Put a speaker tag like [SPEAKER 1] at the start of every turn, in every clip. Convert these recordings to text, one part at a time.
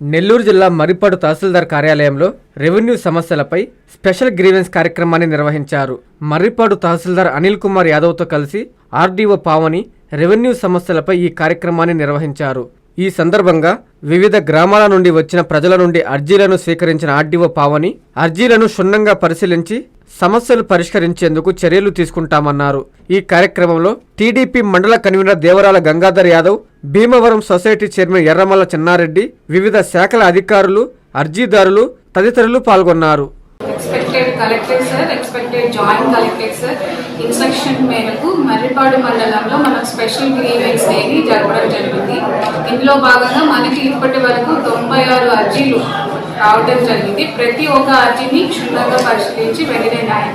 [SPEAKER 1] నెల్లూరు జిల్లా మరిపాడు తహసీల్దార్ కార్యాలయంలో రెవెన్యూ సమస్యలపై స్పెషల్ గ్రీవెన్స్ కార్యక్రమాన్ని నిర్వహించారు. మర్రిపాడు తహసీల్దార్ అనిల్ కుమార్ యాదవ్తో కలిసి ఆర్డీఓ పావని రెవెన్యూ సమస్యలపై ఈ కార్యక్రమాన్ని నిర్వహించారు. ఈ సందర్భంగా వివిధ గ్రామాల నుండి వచ్చిన ప్రజల నుండి అర్జీలను స్వీకరించిన ఆర్డీఓ పావని అర్జీలను క్షుణ్ణంగా పరిశీలించి సమస్యలు పరిష్కరించేందుకు చర్యలు తీసుకుంటామన్నారు. ఈ కార్యక్రమంలో టీడీపీ మండల convener Devarala Gangadhar Yadav Bhimavaram society chairman Erramalla Chinnareddy వివిధ శాఖల అధికారులు అర్జీదారులు తదితరులు పాల్గొన్నారు.
[SPEAKER 2] Expected collector sir expected joint collector sir instruction మేరకు మర్రిపాడు మండలంలో మనం స్పెషల్ గ్రీవెన్స్ డేని జరపడం జరిగింది. ఇందులో భాగంగా మనకి ఇప్పటి వరకు తొంభై ఆరు అర్జీలు రావడం జరిగింది. ప్రతి ఒక్క అర్జీని క్షుణ్ణంగా పరిశీలించి వెంటనే న్యాయం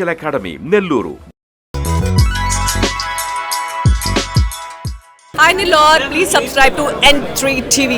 [SPEAKER 3] academy Nellore
[SPEAKER 4] Hi Nilor, please subscribe to N3 TV.